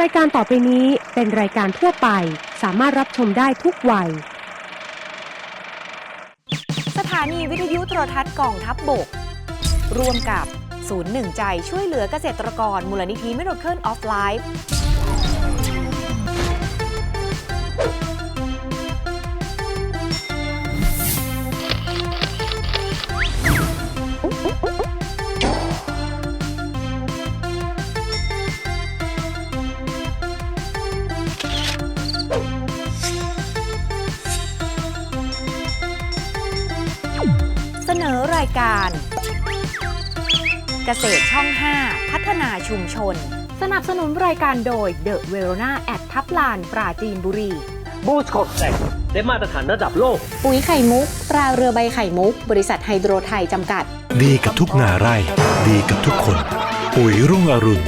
รายการต่อไปนี้เป็นรายการทั่วไป สามารถรับชมได้ทุกวัย สถานีวิทยุโทรทัศน์กองทัพบบก ร่วมกับศูนย์หนึ่งใจช่วยเหลือเกษตรกรมูลนิธิมิโร การ เกษตรช่อง 5 พัฒนาชุมชน สนับสนุนรายการโดยเดอะเวโรนาแอดทับลาน ปราจีนบุรี บูสโคตแตกได้มาตรฐานระดับโลก ปุ๋ยไข่มุกตราเรือใบไข่มุก บริษัทไฮโดรไทยจำกัด ดีกับทุกนาไร่ ดีกับทุกคน ปุ๋ยรุ่งอรุณ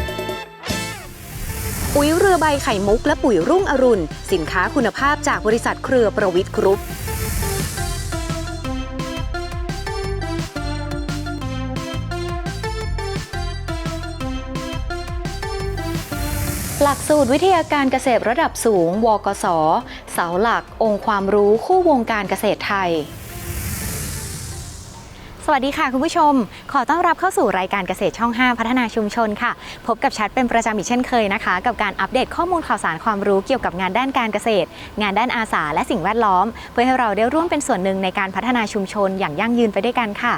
ปุ๋ยเรือใบไข่มุกและปุ๋ยรุ่งอรุณ สินค้าคุณภาพจากบริษัทเครือประวิทย์กรุ๊ป ลักสูตรวิทยาการเกษตรระดับสูง วกศ เสาหลัก องค์ความรู้คู่วงการเกษตรไทย สวัสดีค่ะคุณผู้ชม ขอต้อนรับเข้าสู่รายการเกษตรช่อง 5 พัฒนาชุมชนค่ะ พบกับชัดเป็นประจำอีกเช่นเคยนะคะ กับการอัปเดตข้อมูลข่าวสารความรู้เกี่ยวกับงานด้านการเกษตร งานด้านอาสาและสิ่งแวดล้อม เพื่อให้เราได้ร่วมเป็นส่วนหนึ่งในการพัฒนาชุมชนอย่างยั่งยืนไปด้วยกันค่ะ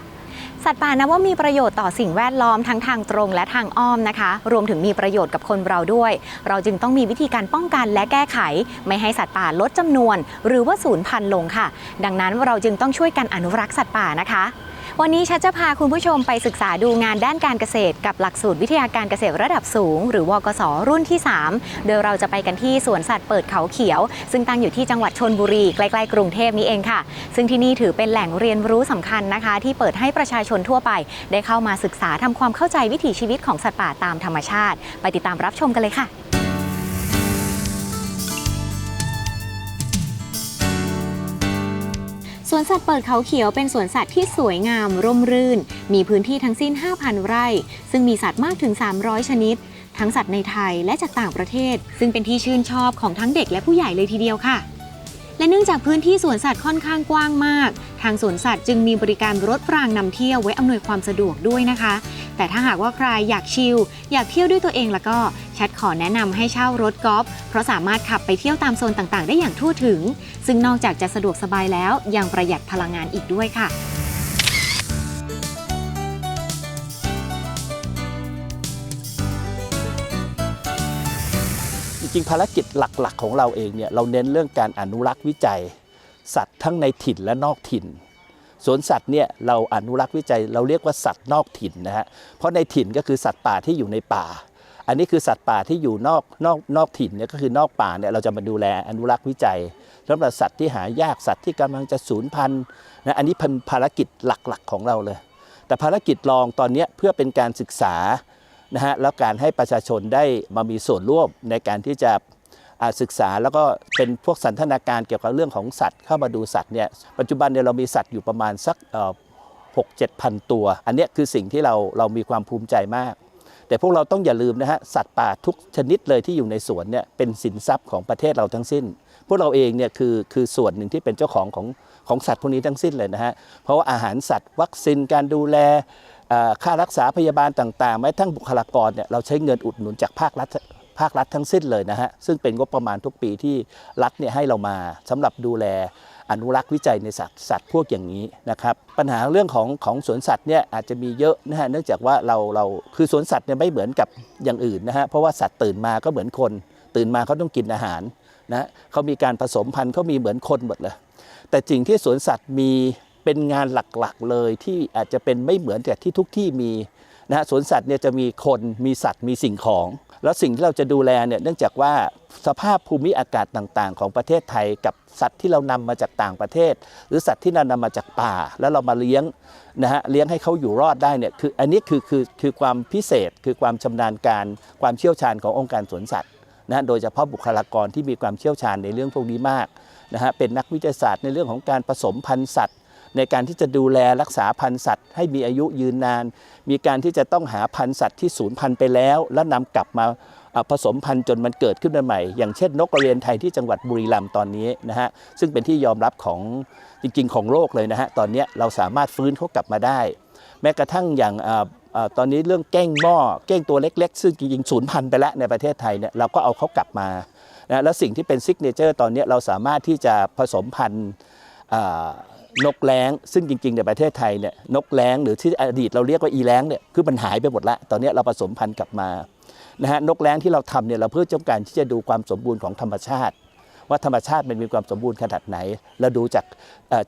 สัตว์ป่านับว่ามีประโยชน์ต่อสิ่งแวดล้อมทั้งทางตรงและทางอ้อมนะคะ รวมถึงมีประโยชน์กับคนเราด้วย เราจึงต้องมีวิธีการป้องกันและแก้ไข ไม่ให้สัตว์ป่าลดจำนวน หรือว่าสูญพันธุ์ลงค่ะ ดังนั้นเราจึงต้องช่วยกันอนุรักษ์สัตว์ป่านะคะ วันนี้ชัดจะพาคุณผู้ชมไปศึกษาดูงานด้านการเกษตร กับหลักสูตรวิทยาการเกษตรระดับสูง หรือวกศรุ่นที่ 3 โดยเราจะไปกันที่สวนสัตว์เปิดเขาเขียว ซึ่งตั้งอยู่ที่จังหวัดชนบุรีใกล้ๆกรุงเทพนี้เองค่ะ ซึ่งที่นี่ถือเป็นแหล่งเรียนรู้สำคัญนะคะ ที่เปิดให้ประชาชนทั่วไป ได้เข้ามาศึกษาทำความเข้าใจวิถีชีวิตของสัตว์ป่าตามธรรมชาติ ไปติดตามรับชมกันเลยค่ะ สวนสัตว์เปิดเขาเขียวเป็นสวนสัตว์ที่สวยงาม ร่มรื่น มีพื้นที่ทั้งสิ้น 5,000 ไร่ ซึ่งมีสัตว์มากถึง 300 ชนิด ทั้งสัตว์ในไทยและจากต่างประเทศ ซึ่งเป็นที่ชื่นชอบของทั้งเด็กและผู้ใหญ่เลยทีเดียวค่ะ และเนื่องจากพื้นที่สวนสัตว์ค่อนข้างกว้างมาก ทางสวนสัตว์จึงมีบริการรถรางนำเที่ยวไว้อำนวยความสะดวกด้วยนะคะ แต่ถ้าหากว่าใครอยากชิลอยากเที่ยวด้วยตัวเองแล้วก็แชทขอแนะนำให้เช่ารถกอล์ฟเพราะสามารถขับไปเที่ยวตามโซนต่างๆ ได้อย่างทั่วถึง ซึ่งนอกจากจะสะดวกสบายแล้วยังประหยัดพลังงานอีกด้วยค่ะ ริงๆ ภารกิจหลักๆ ของเราเองเนี่ยเราเน้นเรื่องการอนุรักษ์วิจัย สัตว์ทั้งในถิ่นและนอกถิ่นสวนสัตว์เนี่ยเราอนุรักษ์วิจัยเราเรียกว่าสัตว์นอกถิ่นนะฮะเพราะในถิ่นก็คือสัตว์ป่าที่อยู่ในป่า อันนี้คือสัตว์ป่าที่อยู่นอกนอกนอกถิ่นเนี่ยก็คือนอกป่าเนี่ยเราจะมาดูแลอนุรักษ์วิจัยสำหรับสัตว์ที่หายากสัตว์ที่กำลังจะสูญพันธุ์นะอันนี้เป็นภารกิจหลักๆของเราเลย แต่ภารกิจรองตอนนี้เพื่อเป็นการศึกษา นะฮะแล้วการให้ประชาชนได้มามีส่วนร่วมในการที่จะศึกษาแล้วก็เป็นพวกสันทนาการเกี่ยวกับเรื่องของสัตว์เข้ามาดูสัตว์เนี่ยปัจจุบันเนี่ยเรามีสัตว์อยู่ประมาณสักหกเจ็ดพันตัว อันนี้คือสิ่งที่เราเรามีความภูมิใจมาก แต่พวกเราต้องอย่าลืมนะฮะสัตว์ป่าทุกชนิดเลยที่อยู่ในสวนเนี่ยเป็นสินทรัพย์ของประเทศเราทั้งสิ้น พวกเราเองเนี่ยคือคือส่วนหนึ่งที่เป็นเจ้าของของของสัตว์พวกนี้ทั้งสิ้นเลยนะฮะเพราะว่าอาหารสัตว์วัคซีนการดูแล ค่ารักษาพยาบาลต่างๆ แม้ทั้งบุคลากรเนี่ยเราใช้เงินอุดหนุนจากภาครัฐภาครัฐทั้งสิ้นเลยนะฮะ ซึ่งเป็นงบประมาณทุกปีที่รัฐเนี่ยให้เรามาสำหรับดูแลอนุรักษ์วิจัยในสัตว์สัตว์พวกอย่างนี้นะครับ ปัญหาเรื่องของของสวนสัตว์เนี่ยอาจจะมีเยอะนะฮะเนื่องจากว่าเราเราคือสวนสัตว์เนี่ยไม่เหมือนกับอย่างอื่นนะฮะเพราะว่าสัตว์ตื่นมาก็เหมือนคน ตื่นมาเขาต้องกินอาหารนะเขามีการผสมพันธุ์เขามีเหมือนคนหมดเลยแต่สิ่งที่สวนสัตว์มี เป็นงานหลักๆเลยที่อาจจะเป็นไม่เหมือนกับที่ทุกที่มีนะฮะสวนสัตว์เนี่ยจะมีคนมีสัตว์มีสิ่งของ แล้วสิ่งที่เราจะดูแลเนี่ยเนื่องจากว่าสภาพภูมิอากาศต่างๆ ของประเทศไทยกับสัตว์ที่เรานำมาจากต่างประเทศ หรือสัตว์ที่เรานำมาจากป่า แล้วเรามาเลี้ยงนะฮะเลี้ยงให้เขาอยู่รอดได้เนี่ยคืออันนี้คือคือคือความพิเศษ คือความชำนาญการความเชี่ยวชาญขององค์การสวนสัตว์นะะโดยเฉพาะบุคลากรที่มีความเชี่ยวชาญในเรื่องพวกนี้มากนะฮะเป็นนักวิทยาศาสตร์ในเรื่องของการผสมพันธุ์สัตว์ ในการที่จะดูแลรักษาพันธุ์สัตว์ ให้มีอายุยืนนาน มีการที่จะต้องหาพันธุ์สัตว์ที่สูญพันธุ์ไปแล้ว แล้วนำกลับมาผสมพันธุ์จนมันเกิดขึ้นมาใหม่ อย่างเช่น นกกระเรียนไทยที่จังหวัดบุรีรัมย์ตอนนี้นะฮะซึ่งเป็นที่ยอมรับของจริงๆ ของโลกเลยนะฮะตอนนี้เราสามารถฟื้นเขากลับมาได้ แม้กระทั่งอย่างออตอนนี้เรื่องเก้งหม้อเก้งตัวเล็ก ๆ ซึ่งจริงๆสูญพันธุ์ไปแล้วในประเทศไทยเนี่ยเราก็เอาเขากลับมานะแล้วสิ่งที่เป็นซิกเนเจอร์ตอนนี้เราสามารถที่จะผสมพันธุ์ นกแร้งซึ่งจริงๆในประเทศไทยเนี่ยนกแร้งหรือที่อดีตเราเรียกว่าอีแร้งเนี่ยคือมันหายไปหมดล้วตอนนี้เราผสมพันธุ์กลับมานะฮะนกแร้งที่เราทำเนี่ยเราเพื่อต้องการที่จะดูความสมบูรณ์ของธรรมชาติ ว่าธรรมชาติมันมีความสมบูรณ์ขนาดไหนแล้วดูจาก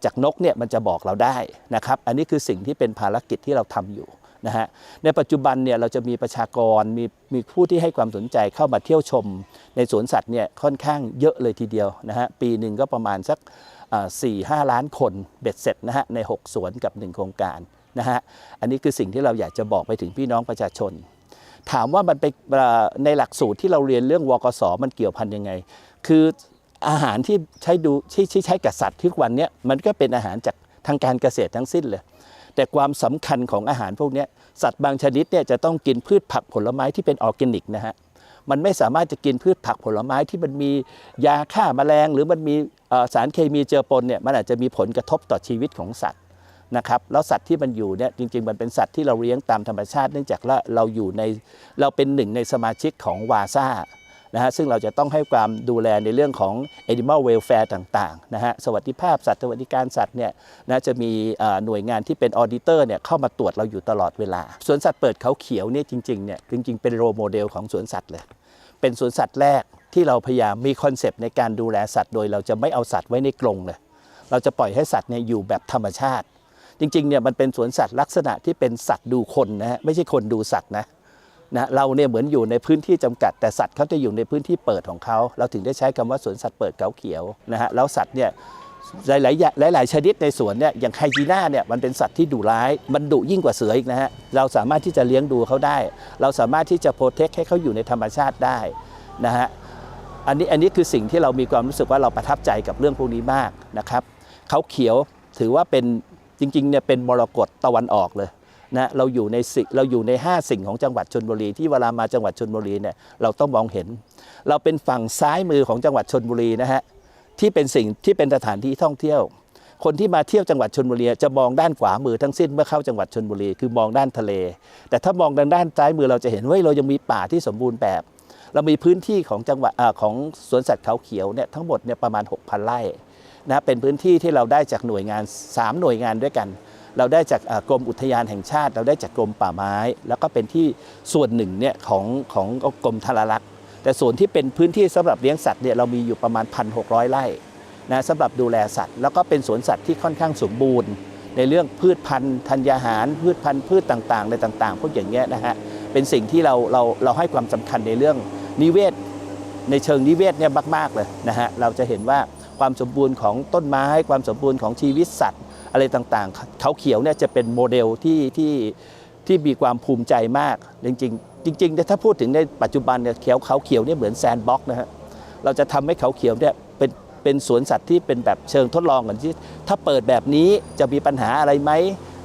จากนกเนี่ยมันจะบอกเราได้นะครับอันนี้คือสิ่งที่เป็นภารกิจที่เราทำอยู่นะฮะในปัจจุบันเนี่ยเราจะมีประชากรมีมีผู้ที่ให้ความสนใจเข้ามาเที่ยวชม ในสวนสัตว์เนี่ยค่อนข้างเยอะเลยทีเดียวนะฮะปีหนึ่งก็ประมาณสัก สี่ห้าล้านคนเบ็ดเสร็จนะฮะใน 6 สวนกับ 1 โครงการนะฮะอันนี้คือสิ่งที่เราอยากจะบอกไปถึงพี่น้องประชาชน ถามว่ามันไปในหลักสูตรที่เราเรียนเรื่องวกศมันเกี่ยวพันยังไง คืออาหารที่ใช้ดูที่ใช้กับสัตว์ทุกวันเนี้ยมันก็เป็นอาหารจากทางการเกษตรทั้งสิ้นเลยแต่ความสำคัญของอาหารพวกนี้สัตว์บางชนิดเนี่ยจะต้องกินพืชผักผลไม้ที่เป็นออร์แกนิกนะฮะ มันไม่สามารถจะกินพืชผักผลไม้ที่มันมียาฆ่าแมลง หรือมันมีสารเคมีเจือปนเนี่ยมันอาจจะมีผลกระทบต่อชีวิตของสัตว์นะครับแล้วสัตว์ที่มันอยู่เนี่ยจริง ๆ มันเป็นสัตว์ที่เราเลี้ยงตามธรรมชาติ เนื่องจากว่าเราอยู่ในเราเป็นหนึ่งในสมาชิกของวาซ่า นะฮะซึ่งเราจะต้องให้ความดูแลในเรื่องของ animal welfare ต่างๆนะฮะสวัสดิภาพสัตว์สวัสดิการสัตว์เนี่ยนะจะมีหน่วยงานที่เป็นออดิเตอร์เนี่ยเข้ามาตรวจเราอยู่ตลอดเวลาสวนสัตว์เปิดเขาเขียวเนี่ยจริงๆเนี่ยจริงๆ เป็นโรโมเดลของสวนสัตว์เลย เป็นสวนสัตว์แรกที่เราพยายามมีคอนเซปต์ในการดูแลสัตว์โดยเราจะไม่เอาสัตว์ไว้ในกรงเลยเราจะปล่อยให้สัตว์เนี่ยอยู่แบบธรรมชาติ จริงๆเนี่ยมันเป็นสวนสัตว์ลักษณะที่เป็นสัตว์ดูคนนะฮะไม่ใช่คนดูสัตว์นะ นะเราเนี่ยเหมือนอยู่ในพื้นที่จำกัดแต่สัตว์เขาจะอยู่ในพื้นที่เปิดของเขาเราถึงได้ใช้คำว่าสวนสัตว์เปิดเขาเขียวนะฮะแล้วสัตว์เนี่ยหลายๆอย่างหลายชนิดในสวนเนี่ยอย่างไฮจีน่าเนี่ยมันเป็นสัตว์ที่ดุร้าย มันดุยิ่งกว่าเสืออีกนะฮะเราสามารถที่จะเลี้ยงดูเขาได้ เราสามารถที่จะโปรเทคให้เขาอยู่ในธรรมชาติได้นะฮะอันนี้อันนี้คือสิ่งที่เรามีความรู้สึกว่าเราประทับใจกับเรื่องพวกนี้มากนะครับเขาเขียวถือว่าเป็นจริงๆเนี่ยเป็นมรกตตะวันออกเลย นะเราอยู่ในสิเราอยู่ใน 5 สิ่งของจังหวัดชนบุรี ที่เวลามาจังหวัดชนบุรีเนี่ยเราต้องมองเห็น เราเป็นฝั่งซ้ายมือของจังหวัดชนบุรีนะฮะที่เป็นสิ่งที่เป็นสถานที่ท่องเที่ยว คนที่มาเที่ยวจังหวัดชนบุรีจะมองด้านขวามือทั้งสิ้นเมื่อเข้าจังหวัดชนบุรีคือมองด้านทะเล แต่ถ้ามองทางด้านซ้ายมือเราจะเห็นว่าเรายังมีป่าที่สมบูรณ์แบบ เรามีพื้นที่ของจังหวัดของสวนสัตว์เขาเขียวเนี่ยทั้งหมดเนี่ยประมาณ 6,000ไร่นะเป็นพื้นที่ที่เราได้จากหน่วยงาน 3 หน่วยงานด้วยกัน เราได้จากกรมอุทยานแห่งชาติ เราได้จากกรมป่าไม้ แล้วก็เป็นที่ส่วนหนึ่งเนี่ยของของกรมธารารักษ์แต่ส่วนที่เป็นพื้นที่สำหรับเลี้ยงสัตว์เนี่ยเรามีอยู่ประมาณ 1,600 ไร่นะสำหรับดูแลสัตว์ แล้วก็เป็นสวนสัตว์ที่ค่อนข้างสมบูรณ์ ในเรื่องพืชพันธุ์ธัญญาหาร พืชพันธุ์พืชต่างๆอะไรต่างๆ พวกอย่างเงี้ยนะฮะเป็นสิ่งที่เราเราเราให้ความสำคัญในเรื่องนิเวศในเชิงนิเวศเนี่ยมากๆเลยนะฮะเราจะเห็นว่าความสมบูรณ์ของต้นไม้ ความสมบูรณ์ของชีวิตสัตว์ อะไรต่างๆ เขาเขียวเนี่ยจะเป็นโมเดลที่ที่ที่มีความภูมิใจมาก จริงๆ จริงๆถ้าพูดถึงในปัจจุบันเนี่ยเขียวเขาเขียวเนี่ยเหมือนแซนด์บ็อกนะฮะเราจะทำให้เขาเขียวเนี่ยเป็นเป็นสวนสัตว์ที่เป็นแบบเชิงทดลองกันที่ถ้าเปิดแบบนี้จะมีปัญหาอะไรไหม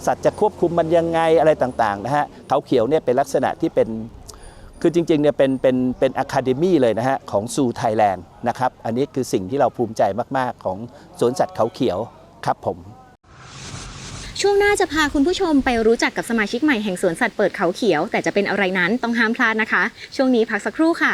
สัตว์จะควบคุมมันยังไงอะไรต่างๆนะฮะเขาเขียวเนี่ยเป็นลักษณะที่เป็นคือจริงๆเนี่ยเป็นเป็นเป็นอะคาเดมี่เลยนะฮะของซูไทยแลนด์นะครับ อันนี้คือสิ่งที่เราภูมิใจมาก ๆ ของสวนสัตว์เขาเขียวครับผม ช่วงหน้าจะพาคุณผู้ชมไปรู้จักกับสมาชิกใหม่แห่งสวนสัตว์เปิดเขาเขียว แต่จะเป็นอะไรนั้นต้องห้ามพลาดนะคะ ช่วงนี้พักสักครู่ค่ะ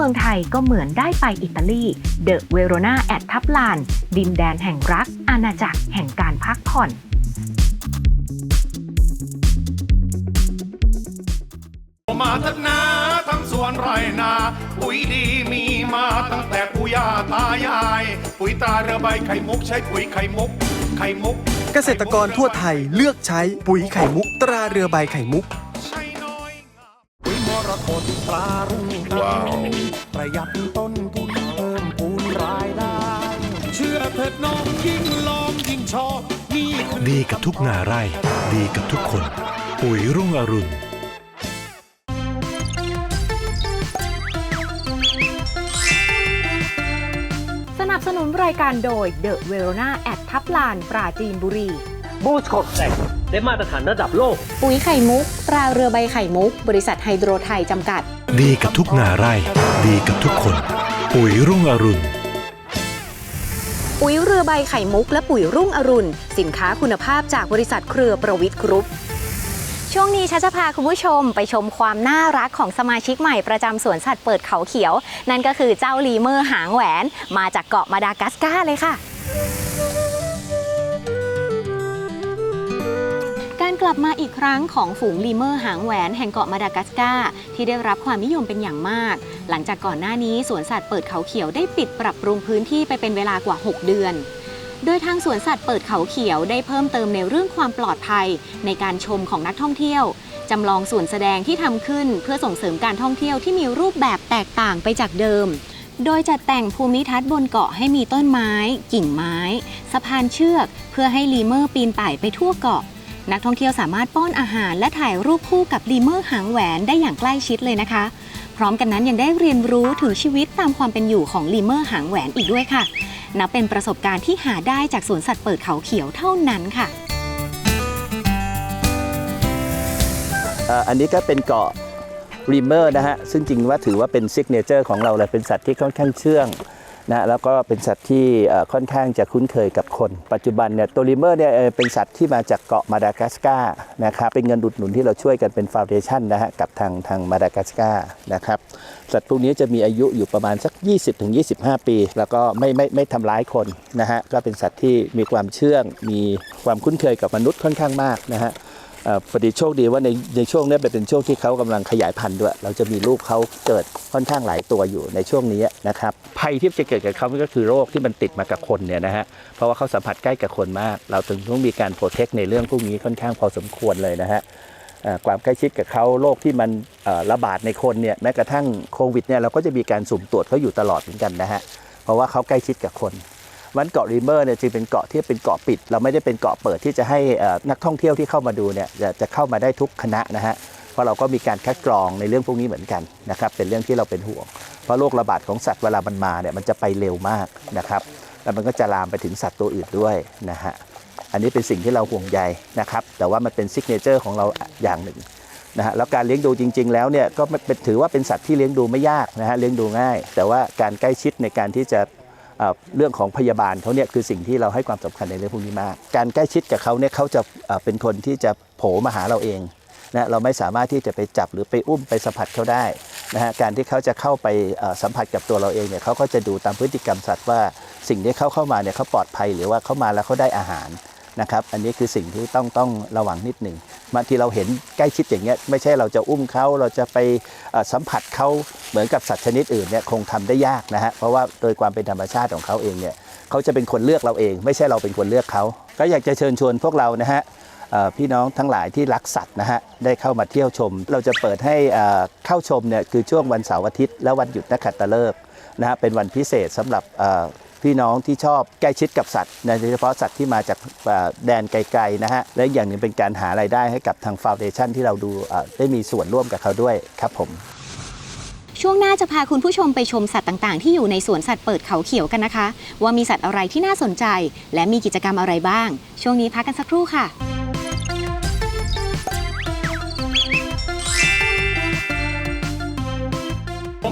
มืองไทยก็เหมือนได้ไปอิตาลี เดอะเวโรนาแอดทับลาน ดินแดนแห่งรัก อาณาจักรแห่งการพักผ่อนมาเถอะนาทั้งสวนไรนา ปุ๋ยดีมีมาตั้งแต่ปู่ย่าตายาย ปุ๋ยตราเรือใบไข่มุกใช้ปุ๋ยไข่มุก ไข่มุก เกษตรกรทั่วไทยเลือกใช้ปุ๋ยไข่มุก ตราเรือใบไข่มุก ใช้น้อยงามปุ๋ยมรกตปลารุ่งว้าว ประหยัดต้นทุนเพิ่มพูนรายได้ เชื่อเถิดน้องยิ่งลองยิ่งชอบนี่คือดีกับทุกนาไร่ ดีกับทุกคน ปุ๋ยรุ่งอรุณสนับสนุนรายการโดยเดอะเวโรนาแอดทับลานปราจีนบุรี บูสโคตแตกได้มาตรฐานระดับโลก ปุ๋ยไข่มุก ตราเรือใบไข่มุก บริษัทไฮโดรไทยจำกัด ดีกับทุกนาไร่ ดีกับทุกคน ปุ๋ยรุ่งอรุณ ปุ๋ยเรือใบไข่มุกและปุ๋ยรุ่งอรุณ สินค้าคุณภาพจากบริษัทเครือประวิทย์กรุ๊ปช่วงนี้ชัชจะพาคุณผู้ชมไปชมความน่ารักของสมาชิกใหม่ประจำสวนสัตว์เปิดเขาเขียว นั่นก็คือเจ้าลีเมอร์หางแหวน มาจากเกาะมาดากัสการ์เลยค่ะ กลับมาอีกครั้งของฝูงลีเมอร์หางแหวนแห่งเกาะมาดากัสการ์ที่ได้รับความนิยมเป็นอย่างมาก หลังจากก่อนหน้านี้สวนสัตว์เปิดเขาเขียวได้ปิดปรับปรุงพื้นที่ไปเป็นเวลากว่า 6 เดือน โดยทางสวนสัตว์เปิดเขาเขียวได้เพิ่มเติมในเรื่องความปลอดภัย ในการชมของนักท่องเที่ยวจำลองส่วนแสดงที่ทำขึ้นเพื่อส่งเสริมการท่องเที่ยวที่มีรูปแบบแตกต่างไปจากเดิม โดยจัดแต่งภูมิทัศน์บนเกาะให้มีต้นไม้ กิ่งไม้ สะพานเชือก เพื่อให้ลีเมอร์ปีนป่ายไปทั่วเกาะ นักท่องเที่ยวสามารถป้อนอาหารและถ่ายรูปคู่กับลีเมอร์หางแหวนได้อย่างใกล้ชิดเลยนะคะ พร้อมกันนั้นยังได้เรียนรู้ถึงชีวิตตามความเป็นอยู่ของลีเมอร์หางแหวนอีกด้วยค่ะ นับเป็นประสบการณ์ที่หาได้จากสวนสัตว์เปิดเขาเขียวเท่านั้นค่ะ อันนี้ก็เป็นเกาะริมเมอร์นะฮะ ซึ่งจริงว่าถือว่าเป็นซิกเนเจอร์ของเราเลยเป็นสัตว์ที่ค่อนข้างเชื่อง นะแล้วก็เป็นสัตว์ที่ค่อนข้างจะคุ้นเคยกับคน ปัจจุบันเนี่ยตัวริมเมอร์เนี่ยเป็นสัตว์ที่มาจากเกาะมาดากัสการ์นะครับเป็นเงินอุดหนุนที่เราช่วยกันเป็นฟาวเดชันนะฮะกับทางทางมาดากัสการ์นะครับสัตว์พวกนี้จะมีอายุอยู่ประมาณสัก 20-25 ปี แล้วก็ไม่ไม่ไม่ทำร้ายคนนะฮะก็เป็นสัตว์ที่มีความเชื่อง มีความคุ้นเคยกับมนุษย์ค่อนข้างมากนะฮะ พอดีโชคดีว่าในในช่วงนี้เป็นช่วงที่เขากำลังขยายพันธุ์ด้วย เราจะมีลูกเขาเกิดค่อนข้างหลายตัวอยู่ในช่วงนี้นะครับภัยที่จะเกิดกับเขาก็คือโรคที่มันติดมากับคนเนี่ยนะฮะเพราะว่าเขาสัมผัสใกล้กับคนมาก เราถึงต้องมีการโปรเทคในเรื่องพวกนี้ค่อนข้างพอสมควรเลยนะฮะความใกล้ชิดกับเขาโรคที่มันระบาดในคนเนี่ยแม้กระทั่งโควิดเนี่ยเราก็จะมีการสุ่มตรวจเขาอยู่ตลอดเหมือนกันนะฮะเพราะว่าเขาใกล้ชิดกับคน วันเกาะริเมอร์เนี่ยจึงเป็นเกาะที่เป็นเกาะปิด เราไม่ได้เป็นเกาะเปิดที่จะให้นักท่องเที่ยวที่เข้ามาดูเนี่ยจะจะเข้ามาได้ทุกคณะนะฮะเพราะเราก็มีการคัดกรองในเรื่องพวกนี้เหมือนกันนะครับเป็นเรื่องที่เราเป็นห่วง เพราะโรคระบาดของสัตว์เวลามันมาเนี่ยมันจะไปเร็วมากนะครับแล้วมันก็จะลามไปถึงสัตว์ตัวอื่นด้วยนะฮะอันนี้เป็นสิ่งที่เราห่วงใยนะครับแต่ว่ามันเป็นซิกเนเจอร์ของเราอย่างหนึ่งนะฮะแล้วการเลี้ยงดูจริง ๆ แล้วเนี่ยก็เป็นถือว่าเป็นสัตว์ที่เลี้ยงดูไม่ยากนะฮะเลี้ยงดูง่าย แต่ว่าการใกล้ชิดในการที่จะ เรื่องของพยาบาลเขาเนี่ยคือสิ่งที่เราให้ความสำคัญในเรื่องพวกนี้มาก การใกล้ชิดกับเขาเนี่ยเขาจะเป็นคนที่จะโผล่มาหาเราเองนะเราไม่สามารถที่จะไปจับหรือไปอุ้มไปสัมผัสเขาได้นะฮะการที่เขาจะเข้าไปสัมผัสกับตัวเราเองเนี่ยเขาก็จะดูตามพฤติกรรมสัตว์ว่าสิ่งที่เขาเข้ามาเนี่ยเขาปลอดภัยหรือว่าเขามาแล้วเขาได้อาหาร นะครับอันนี้คือสิ่งที่ต้องต้องระวังนิดหนึ่งบางทีเราเห็นใกล้ชิดอย่างเงี้ยไม่ใช่เราจะอุ้มเขาเราจะไปสัมผัสเขาเหมือนกับสัตว์ชนิดอื่นเนี่ยคงทำได้ยากนะฮะเพราะว่าโดยความเป็นธรรมชาติของเขาเองเนี่ยเขาจะเป็นคนเลือกเราเอง ไม่ใช่เราเป็นคนเลือกเขาก็อยากจะเชิญชวนพวกเรานะฮะพี่น้องทั้งหลายที่รักสัตว์นะฮะได้เข้ามาเที่ยวชม เราจะเปิดให้เข้าชมเนี่ยคือช่วงวันเสาร์อาทิตย์และวันหยุดนักขัตฤกษ์นะฮะเป็นวันพิเศษสำหรับ พี่น้องที่ชอบใกล้ชิดกับสัตว์โดยเฉพาะสัตว์ที่มาจากเอ่อแดนไกลๆนะฮะและอีกอย่างหนึ่งเป็นการหารายได้ให้กับทางฟาวเดชันที่เราดูเอ่อได้มีส่วนร่วมกับเขาด้วยครับผมช่วงหน้าจะพาคุณผู้ชมไปชมสัตว์ต่างๆ ที่อยู่ในสวนสัตว์เปิดเขาเขียวกันนะคะ ว่ามีสัตว์อะไรที่น่าสนใจ และมีกิจกรรมอะไรบ้าง ช่วงนี้พักกันสักครู่ค่ะ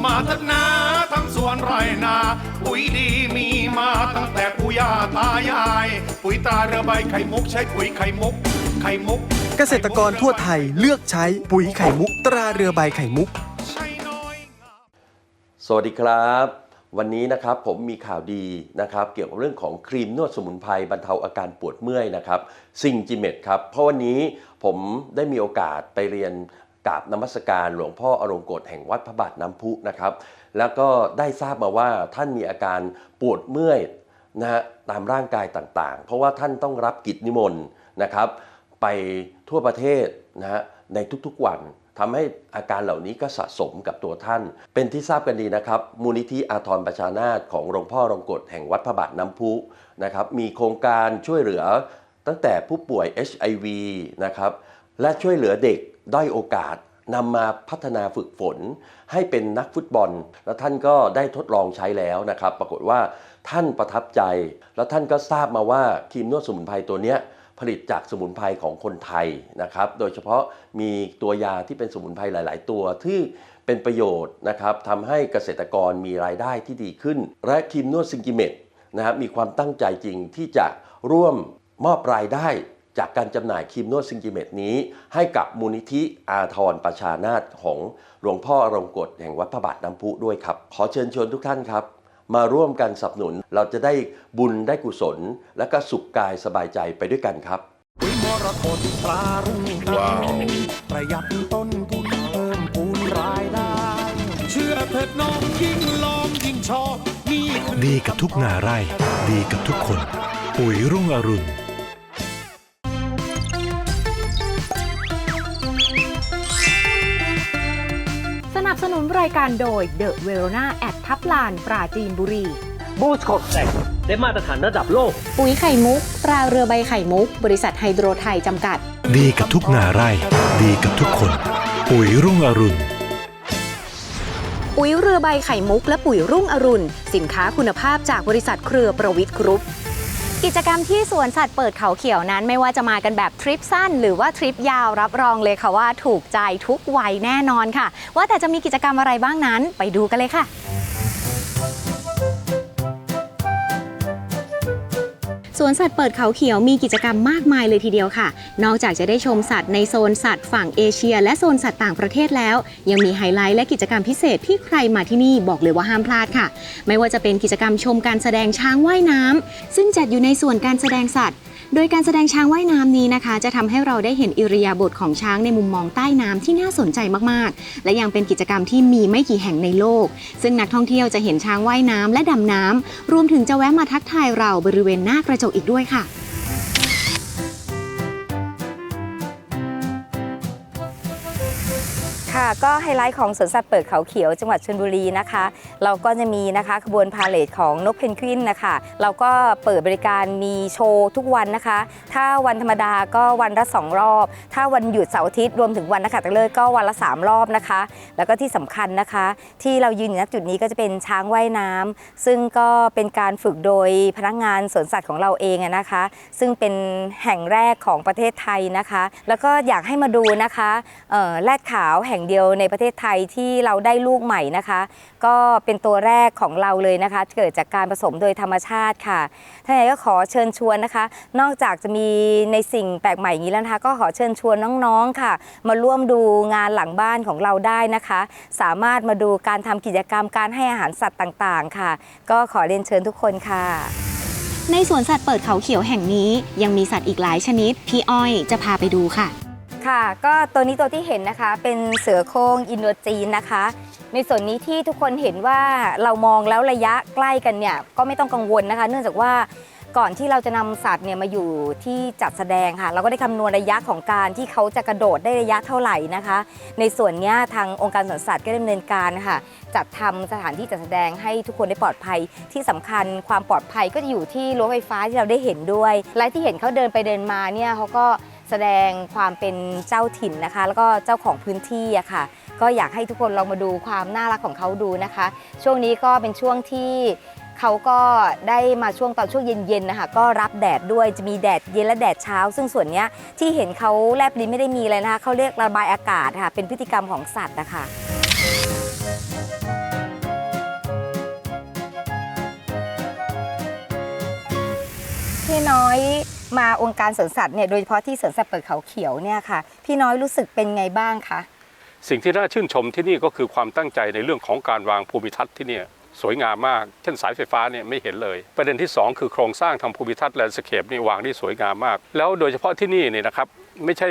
มาเถอะนาทั้งสวนไรนา ปุ๋ยดีมี มาตั้งแต่ปู่ย่าตายาย ปุ๋ยตราเรือใบไข่มุกใช้ปุ๋ยไข่มุก ไข่มุกเกษตรกรทั่วไทยเลือกใช้ปุ๋ยไข่มุก ตราเรือใบไข่มุก ใช้น้อยงาม สวัสดีครับ วันนี้นะครับผมมีข่าวดีนะครับ เกี่ยวกับเรื่องของครีมนวดสมุนไพรบรรเทาอาการปวดเมื่อยนะครับซิงจิเมตครับ เพราะวันนี้ผมได้มีโอกาสไปเรียน กราบนมัสการหลวงพ่ออรงกฎแห่งวัดพระบาทน้ำพุนะครับ แล้วก็ได้ทราบมาว่าท่านมีอาการปวดเมื่อยนะฮะตามร่างกายต่างๆ เพราะว่าท่านต้องรับกิจนิมนต์นะครับ ไปทั่วประเทศนะฮะในทุกๆวันทำให้อาการเหล่านี้ก็สะสมกับตัวท่าน เป็นที่ทราบกันดีนะครับ มูลนิธิอาทรประชานาตของหลวงพ่อรงกฎแห่งวัดพระบาทน้ำพุนะครับ มีโครงการช่วยเหลือตั้งแต่ผู้ป่วย HIV นะครับ และช่วยเหลือเด็กด้อยโอกาสนำมาพัฒนาฝึกฝนให้เป็นนักฟุตบอล แล้วท่านก็ได้ทดลองใช้แล้วนะครับ ปรากฏว่าท่านประทับใจ แล้วท่านก็ทราบมาว่าครีมนวดสมุนไพรตัวเนี้ยผลิตจากสมุนไพรของคนไทยนะครับ โดยเฉพาะมีตัวยาที่เป็นสมุนไพรหลาย ๆ ตัวที่เป็นประโยชน์นะครับทำให้เกษตรกรมีรายได้ที่ดีขึ้น และครีมนวดซิงกิเมตนะครับมีความตั้งใจจริงที่จะร่วมมอบรายได้ จากการจำหน่ายครีมนวดซิงกิเมตนี้ ให้กับมูลนิธิอาทรประชานาตของหลวงพ่ออรงกฎแห่งวัดพระบาทน้ำพุด้วยครับ ขอเชิญชวนทุกท่านครับ มาร่วมกันสนับสนุนเราจะได้บุญได้กุศล และก็สุขกายสบายใจไปด้วยกันครับปุ๋ยมรกตตรารุ่งว้าวประหยัดต้นทุนเพิ่มพูนรายได้ เชื่อเถิดน้องยิ่งลองยิ่งชอบนี่คือดีกับทุกนาไร่ ดีกับทุกคน ปุ๋ยรุ่งอรุณ นับสนุนรายการโดย The Verona แอดทับลานปราจีนบุรี บูสโคตแต่งได้มาตรฐานระดับโลก ปุ๋ยไข่มุก ตราเรือใบไข่มุก บริษัทไฮโดรไทยจำกัด ดีกับทุกนาไร่ ดีกับทุกคน ปุ๋ยรุ่งอรุณ ปุ๋ยเรือใบไข่มุกและปุ๋ยรุ่งอรุณ สินค้าคุณภาพจากบริษัทเครือประวิทย์กรุ๊ป กิจกรรมที่สวนสัตว์เปิดเขาเขียวนั้น ไม่ว่าจะมากันแบบทริปสั้น หรือว่าทริปยาวรับรองเลยค่ะว่าถูกใจทุกวัยแน่นอนค่ะ ว่าแต่จะมีกิจกรรมอะไรบ้างนั้นไปดูกันเลยค่ะ สวนสัตว์เปิดเขาเขียวมีกิจกรรมมากมายเลยทีเดียวค่ะ นอกจากจะได้ชมสัตว์ในโซนสัตว์ฝั่งเอเชีย และโซนสัตว์ต่างประเทศแล้ว ยังมีไฮไลท์และกิจกรรมพิเศษที่ใครมาที่นี่บอกเลยว่าห้ามพลาดค่ะ ไม่ว่าจะเป็นกิจกรรมชมการแสดงช้างว่ายน้ำซึ่งจัดอยู่ในส่วนการแสดงสัตว์ โดยการแสดงช้างว่ายน้ำนี้นะคะ จะทำให้เราได้เห็นอิริยาบถของช้างในมุมมองใต้น้ำที่น่าสนใจมากๆ และยังเป็นกิจกรรมที่มีไม่กี่แห่งในโลก ซึ่งนักท่องเที่ยวจะเห็นช้างว่ายน้ำและดำน้ำรวมถึงจะแวะมาทักทายเราบริเวณหน้ากระจกอีกด้วยค่ะ ค่ะก็ไฮไลท์ของสวนสัตว์เปิดเขาเขียวจังหวัดชลบุรีนะคะ เราก็จะมีนะคะขบวนพาเลทของนกเพนกวินนะคะ เราก็เปิดบริการมีโชว์ทุกวันนะคะ ถ้าวันธรรมดาก็วันละสองรอบ ถ้าวันหยุดเสาร์อาทิตย์รวมถึงวันนักขัตฤกษ์ก็วันละ 3 รอบนะคะ แล้วก็ที่สำคัญนะคะ ที่เรายืนอยู่ณจุดนี้ก็จะเป็นช้างว่ายน้ำซึ่งก็เป็นการฝึกโดยพนักงานสวนสัตว์ของเราเองนะคะ ซึ่งเป็นแห่งแรกของประเทศไทยนะคะ แล้วก็อยากให้มาดูนะคะแรดขาวแห่งเดียวยวในประเทศไทยที่เราได้ลูกใหม่นะคะ ก็เป็นตัวแรกของเราเลยนะคะ เกิดจากการผสมโดยธรรมชาติค่ะท่านใดก็ขอเชิญชวนนะคะ นอกจากจะมีในสิ่งแปลกใหม่อย่างนี้แล้วนะคะ ก็ขอเชิญชวนน้องๆค่ะ มาร่วมดูงานหลังบ้านของเราได้นะคะ สามารถมาดูการทำกิจกรรมการให้อาหารสัตว์ต่างๆ ค่ะ ก็ขอเรียนเชิญทุกคนค่ะในสวนสัตว์เปิดเขาเขียวแห่งนี้ยังมีสัตว์อีกหลายชนิด พี่อ้อยจะพาไปดูค่ะ ค่ะ ก็ตัวนี้ตัวที่เห็นนะคะเป็นเสือโคร่งอินโดจีนนะคะ ในส่วนนี้ที่ทุกคนเห็นว่าเรามองแล้วระยะใกล้กันเนี่ยก็ไม่ต้องกังวลนะคะ เนื่องจากว่าก่อนที่เราจะนำสัตว์เนี่ยมาอยู่ที่จัดแสดงค่ะ เราก็ได้คำนวณระยะของการที่เขาจะกระโดดได้ระยะเท่าไหร่นะคะ ในส่วนนี้ทางองค์การสวนสัตว์ก็ดำเนินการค่ะ จัดทำสถานที่จัดแสดงให้ทุกคนได้ปลอดภัย ที่สำคัญความปลอดภัยก็จะอยู่ที่รั้วไฟฟ้าที่เราได้เห็นด้วย และที่เห็นเขาเดินไปเดินมาเนี่ยเขาก็ แสดงความเป็นเจ้าถิ่นนะคะ แล้วก็เจ้าของพื้นที่อะค่ะ ก็อยากให้ทุกคนลองมาดูความน่ารักของเขาดูนะคะ ช่วงนี้ก็เป็นช่วงที่เขาก็ได้มาช่วงตอนช่วงเย็นๆนะคะก็รับแดดด้วยจะมีแดดเย็นและแดดเช้า ซึ่งส่วนนี้ที่เห็นเขาแลบลิ้นไม่ได้มีอะไรนะคะเขาเรียกระบายอากาศค่ะเป็นพฤติกรรมของสัตว์นะคะพี่น้อย มาองค์การสวนสัตว์เนี่ยโดยเฉพาะที่สวนสัตว์เปิดเขาเขียวเนี่ยค่ะ พี่น้อยรู้สึกเป็นไงบ้างคะสิ่งที่น่าชื่นชมที่นี่ก็คือความตั้งใจในเรื่องของการวางภูมิทัศน์ที่เนี่ยสวยงามมาก เช่นสายไฟฟ้าเนี่ยไม่เห็นเลย ประเด็นที่ 2 คือโครงสร้างทางภูมิทัศน์แลนด์สเคปนี่วางได้สวยงามมาก แล้วโดยเฉพาะที่นี่เนี่ยนะครับ ไม่ใช่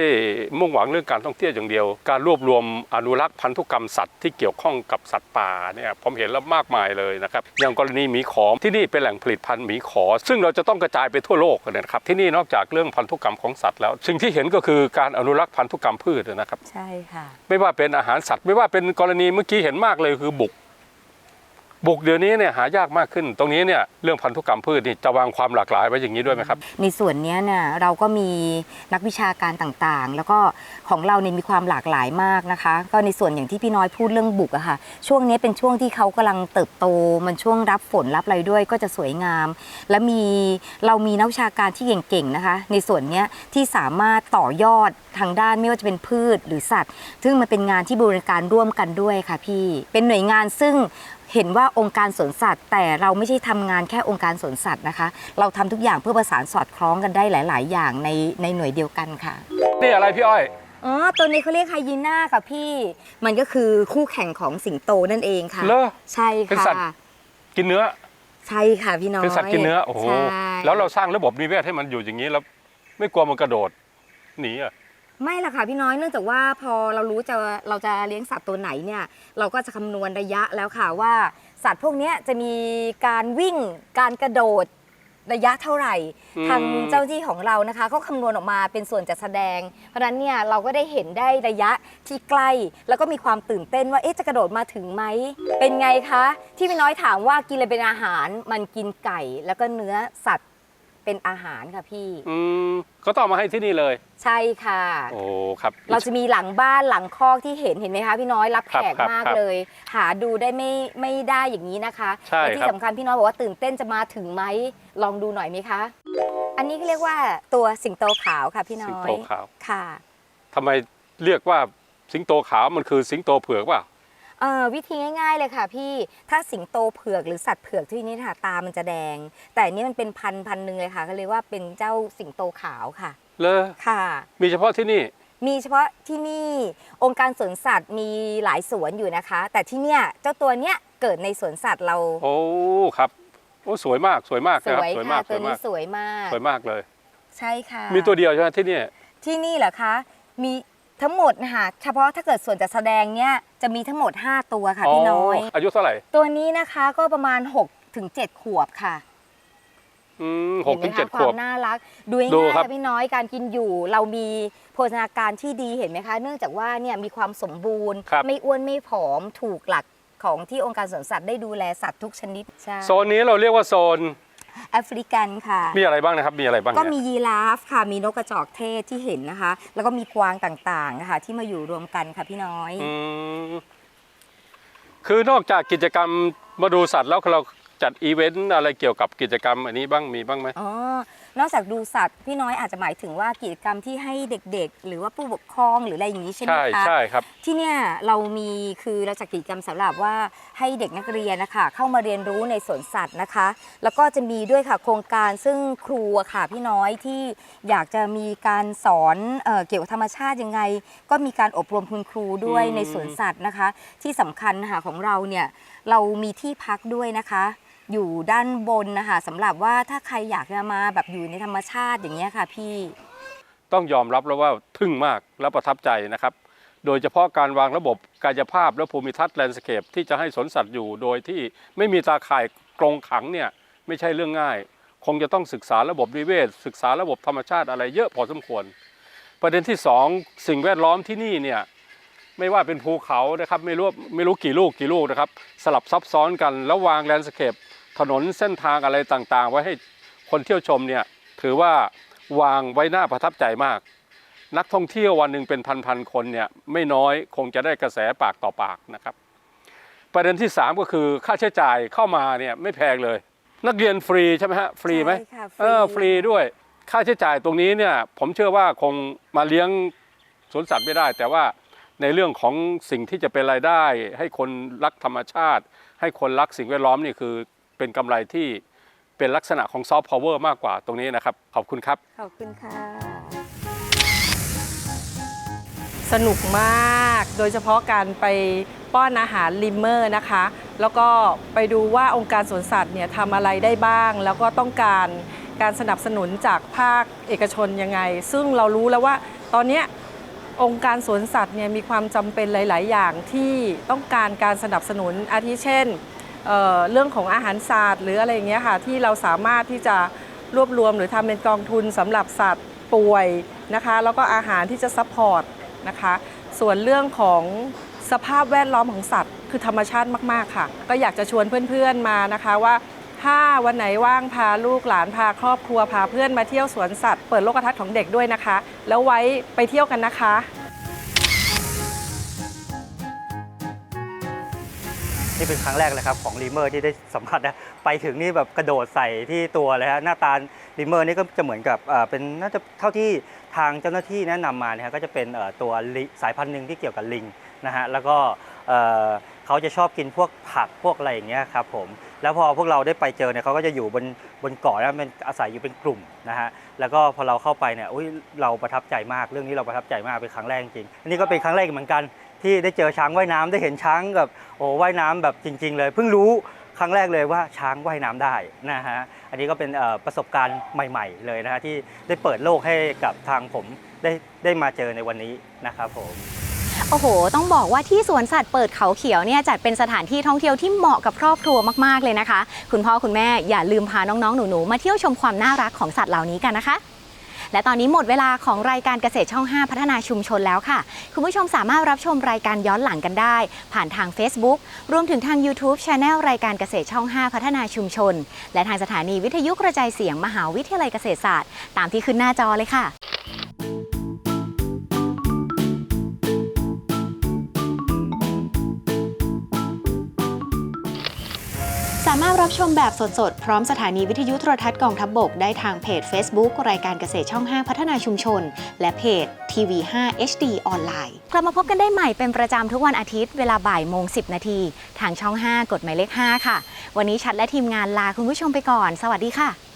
มุ่งหวังเรื่องการท่องเที่ยวอย่างเดียว การรวบรวมอนุรักษ์พันธุกรรมสัตว์ที่เกี่ยวข้องกับสัตว์ป่าเนี่ยผมเห็นแล้วมากมายเลยนะครับอย่างกรณีหมีขอที่นี่เป็นแหล่งผลิตพันธุ์หมีขอ ซึ่งเราจะต้องกระจายไปทั่วโลกเลยนะครับที่นี่นอกจากเรื่องพันธุกรรมของสัตว์แล้ว สิ่งที่เห็นก็คือการอนุรักษ์พันธุกรรมพืชนะครับ ใช่ค่ะ ไม่ว่าเป็นอาหารสัตว์ ไม่ว่าเป็นกรณีเมื่อกี้เห็นมากเลยคือบุก บุกเดี๋ยวนี้เนี่ยหายากมากขึ้น ตรงนี้เนี่ยเรื่องพันธุกรรมพืชนี่จะวางความหลากหลายไว้อย่างนี้ด้วยไหมครับ ในส่วนนี้เนี่ยเราก็มีนักวิชาการต่างๆ แล้วก็ของเราเนี่ยมีความหลากหลายมากนะคะ ก็ในส่วนอย่างที่พี่น้อยพูดเรื่องบุกอะค่ะ ช่วงนี้เป็นช่วงที่เขากำลังเติบโต มันช่วงรับฝนรับอะไรด้วยก็จะสวยงาม และมีเรามีนักวิชาการที่เก่งๆนะคะ ในส่วนนี้ที่สามารถต่อยอดทางด้านไม่ว่าจะเป็นพืชหรือสัตว์ ซึ่งมันเป็นงานที่บูรณาการร่วมกันด้วยค่ะพี่เป็นหน่วยงานซึ่ง เห็นว่าองค์การสวนสัตว์ แต่เราไม่ใช่ทำงานแค่องค์การสวนสัตว์นะคะ เราทำทุกอย่างเพื่อประสานสอดคล้องกันได้หลาย ๆ อย่างในในหน่วยเดียวกันค่ะ นี่อะไรพี่อ้อยอ๋อตัวนี้เขาเรียกไฮยีน่าค่ะพี่ มันก็คือคู่แข่งของสิงโตนั่นเองค่ะเหรอใช่เป็นค่ะสัตว์กินเนื้อ ใช่ค่ะพี่น้อยเป็นสัตว์กินเนื้อโอ้โหใช่แล้วเราสร้างระบบนิเวศให้มันอยู่อย่างนี้แล้ว ไม่กลัวมันกระโดดหนีอะ ไม่ละค่ะพี่น้อยเนื่องจากว่าพอเรารู้จะเราจะเลี้ยงสัตว์ตัวไหนเนี่ยเราก็จะคำนวณระยะแล้วค่ะว่า สัตว์พวกเนี้ยจะมีการวิ่งการกระโดดระยะเท่าไหร่ อืม ทางเจ้าหน้าที่ของเรานะคะเขาคำนวณออกมาเป็นส่วนจัดแสดง เพราะฉะนั้นเนี่ยเราก็ได้เห็นได้ระยะที่ใกล้ แล้วก็มีความตื่นเต้นว่าเอ๊ะจะกระโดดมาถึงไหมเป็นไงคะ ที่พี่น้อยถามว่ากินอะไรเป็นอาหารมันกินไก่ แล้วก็เนื้อสัตว์ เป็นอาหารค่ะพี่ อืมก็ต้องเอามาให้ที่นี่เลย ใช่ค่ะ โอ้ครับ เราจะมีหลังบ้านหลังคอกที่เห็นเห็นไหมคะพี่น้อยรับครัแขบกครับมากครับเลย หาดูได้ไม่ไม่ได้อย่างนี้นะคะใช่และที่ครับ สำคัญพี่น้อยบอกว่าตื่นเต้นจะมาถึงไหมลองดูหน่อยไหมคะ อันนี้ก็เรียกว่าตัวสิงโตขาวค่ะพี่น้สิงอยโตขาวค่ะ ทำไมเรียกว่าสิงโตขาวมันคือสิงโตเผือกเปล่า เอ่อวิธีง่ายๆเลยค่ะพี่ถ้าสิงโตเผือกหรือสัตว์เผือกที่นี่ค่ะตามันจะแดง แต่อันนี้มันเป็นพันธุ์พันธุ์หนึ่งเลยค่ะก็เลยกว่าเป็นเจ้าสิงโตขาวค่ะเลยค่ะ มีเฉพาะที่นี่ มีเฉพาะที่นี่องค์การสวนสัตว์มีหลายสวนอยู่นะคะ แต่ที่เนี่ยเจ้าตัวเนี้ยเกิดในสวนสัตว์เราโอ้ครับโอ้สวยมากสวยมากสนะครับวยสวยค่ะมากสตัววยนี้มากสวยมาก สวยมากเลย ใช่ค่ะ มีตัวเดียวใช่ไหมที่นี่ที่นี่เหรอคะ มี ทั้งหมดนะคะเฉพาะถ้าเกิดส่วนจัดแสดงเนี่ยจะมีทั้งหมด 5 ตัวค่ะพี่น้อย อายุเท่าไหร่ ตัวนี้นะคะก็ประมาณ6ถึง7ขวบค่ะอืมหกถึงเจ็ดห็นไหมคะขวบความน่ารัก ดูดูง่ายๆครับค่ะพี่น้อยการกินอยู่ เรามีโภชนาการที่ดีเห็นไหมคะ เนื่องจากว่าเนี่ยมีความสมบูรณ์ครับไม่อ้วนไม่ผอมถูกหลักของที่องค์การสวนสัตว์ได้ดูแลสัตว์ทุกชนิดใช่โซนนี้เราเรียกว่าโซน แอฟริกันค่ะ มีอะไรบ้างนะครับ มีอะไรบ้างก็เนี่ยมียีราฟค่ะ มีนกกระจอกเทศที่เห็นนะคะ แล้วก็มีกวางต่างๆนะคะที่มาอยู่รวมกันค่ะพี่น้อย อืมคือนอกจากกิจกรรมมาดูสัตว์แล้วเราจัดอีเวนต์อะไรเกี่ยวกับกิจกรรมอันนี้บ้างมีบ้างไหม อ๋อ นอกจากดูสัตว์พี่น้อยอาจจะหมายถึงว่ากิจกรรมที่ให้เด็กๆ หรือว่าผู้ปกครองหรืออะไรอย่างนี้ใช่ไหมใช่คะใช่ครับ ที่เนี่ยเรามีคือเราจัดกิจกรรมสำหรับว่าให้เด็กนักเรียนนะคะเข้ามาเรียนรู้ในสวนสัตว์นะคะ แล้วก็จะมีด้วยค่ะโครงการซึ่งครูอะค่ะพี่น้อยที่อยากจะมีการสอนเออเกี่ยวกับธรรมชาติยังไง ก็มีการอบรมคุณครูด้วยอืมในสวนสัตว์นะคะ ที่สำคัญนะคะของเราเนี่ยเรามีที่พักด้วยนะคะ อยู่ด้านบนนะคะสำหรับว่าถ้าใครอยากจะมาแบบอยู่ในธรรมชาติอย่างเงี้ยค่ะพี่ ต้องยอมรับแล้วว่าทึ่งมากและประทับใจนะครับ โดยเฉพาะการวางระบบกายภาพและภูมิทัศน์แลนด์สเคปที่จะให้สวนสัตว์อยู่โดยที่ไม่มีตาข่ายกรงขังเนี่ยไม่ใช่เรื่องง่าย คงจะต้องศึกษาระบบนิเวศ ศึกษาระบบธรรมชาติอะไรเยอะพอสมควร ประเด็นที่สองสิ่งแวดล้อมที่นี่เนี่ยไม่ว่าเป็นภูเขานะครับไม่รู้ไม่รู้กี่ลูกกี่ลูกนะครับ สลับซับซ้อนกันแล้ววางแลนด์สเคป ถนนเส้นทางอะไรต่างๆ ไว้ให้คนเที่ยวชมเนี่ยถือว่าวางไว้หน้าประทับใจมาก นักท่องเที่ยววันหนึ่งเป็นพันๆคนเนี่ยไม่น้อยคงจะได้กระแสปากต่อปากนะครับ ประเด็นที่ 3 ก็คือค่าใช้จ่ายเข้ามาเนี่ยไม่แพงเลย นักเรียนฟรีใช่ไหมฮะฟรีไหมใช่ค่ะฟรี เออฟรีด้วย ค่าใช้จ่ายตรงนี้เนี่ยผมเชื่อว่าคงมาเลี้ยงสวนสัตว์ไม่ได้ แต่ว่าในเรื่องของสิ่งที่จะเป็นรายได้ ให้คนรักธรรมชาติ ให้คนรักสิ่งแวดล้อมนี่คือ เป็นกำไรที่เป็นลักษณะของซอฟต์พาวเวอร์มากกว่าตรงนี้นะครับ ขอบคุณครับ ขอบคุณค่ะ สนุกมาก โดยเฉพาะการไปป้อนอาหารลิมเมอร์นะคะ แล้วก็ไปดูว่าองค์การสวนสัตว์เนี่ยทำอะไรได้บ้าง แล้วก็ต้องการการสนับสนุนจากภาคเอกชนยังไง ซึ่งเรารู้แล้วว่าตอนนี้องค์การสวนสัตว์เนี่ยมีความจำเป็นหลาย ๆ อย่างที่ต้องการการสนับสนุนอาทิเช่น เเรื่องของอาหารสัตว์หรืออะไรอย่างเงี้ยค่ะที่เราสามารถที่จะรวบรวมหรือทำเป็นกองทุนสำหรับสัตว์ป่วยนะคะ แล้วก็อาหารที่จะซัพพอร์ตนะคะ ส่วนเรื่องของสภาพแวดล้อมของสัตว์ คือธรรมชาติมาก ๆ ค่ะ ก็อยากจะชวนเพื่อนๆมานะคะว่าถ้าวันไหนว่างพาลูกหลานพาครอบครัวพาเพื่อนมาเที่ยวสวนสัตว์เปิดโลกทัศน์ของเด็กด้วยนะคะ แล้วไว้ไปเที่ยวกันนะคะ นี่เป็นครั้งแรกเลยครับของรีเมอร์ที่ได้สัมผัสนะไปถึงนี่แบบกระโดดใส่ที่ตัวเลยฮะหน้าตารีเมอร์นี่ก็จะเหมือนกับเอ่อเป็นน่าจะเท่าที่ทางเจ้าหน้าที่แนะนำมานะฮะก็จะเป็นเอ่อตัวลิสายพันธุ์หนึ่งที่เกี่ยวกับลิงนะฮะแล้วก็เอ่อเขาจะชอบกินพวกผักพวกอะไรอย่างเงี้ยครับผมแล้วพอพวกเราได้ไปเจอเนี่ยเขาก็จะอยู่บนบนเกาะนะเป็นอาศัยอยู่เป็นกลุ่มนะฮะแล้วก็พอเราเข้าไปเนี่ยอุ้ยเราประทับใจมากเรื่องนี้เราประทับใจมากเป็นครั้งแรกจริงอันนี้ก็เป็นครั้งแรกเหมือนกัน ที่ได้เจอช้างว่ายน้ำได้เห็นช้างแบบโอ้ว่ายน้ำแบบจริง ๆ เลยเพิ่งรู้ครั้งแรกเลยว่าช้างว่ายน้ำได้นะฮะอันนี้ก็เป็นประสบการณ์ใหม่ ๆ เลยนะฮะที่ได้เปิดโลกให้กับทางผมได้ได้มาเจอในวันนี้นะครับผมโอ้โห ต้องบอกว่าที่สวนสัตว์เปิดเขาเขียวเนี่ยจัดเป็นสถานที่ท่องเที่ยวที่เหมาะกับครอบครัวมากๆเลยนะคะ คุณพ่อคุณแม่อย่าลืมพาน้องๆหนูๆมาเที่ยวชมความน่ารักของสัตว์เหล่านี้กันนะคะ และตอนนี้หมดเวลาของรายการเกษตรช่อง 5 พัฒนาชุมชนแล้วค่ะ คุณผู้ชมสามารถรับชมรายการย้อนหลังกันได้ ผ่านทาง Facebook รวมถึงทาง YouTube Channel รายการเกษตรช่อง 5 พัฒนาชุมชน และทางสถานีวิทยุกระจายเสียงมหาวิทยาลัยเกษตรศาสตร์ ตามที่ขึ้นหน้าจอเลยค่ะ สามารถรับชมแบบสดๆ พร้อมสถานีวิทยุโทรทัศน์กองทัพบบก ได้ทางเพจ Facebook รายการเกษตรช่อง 5 พัฒนาชุมชน และเพจทีวี5 HD ออนไลน์ กลับมาพบกันได้ใหม่เป็นประจำทุกวันอาทิตย์เวลาบ่ายโมง 10 นาที ทางช่อง 5 กดหมายเลข 5 ค่ะ วันนี้ชัดและทีมงานลาคุณผู้ชมไปก่อน สวัสดีค่ะ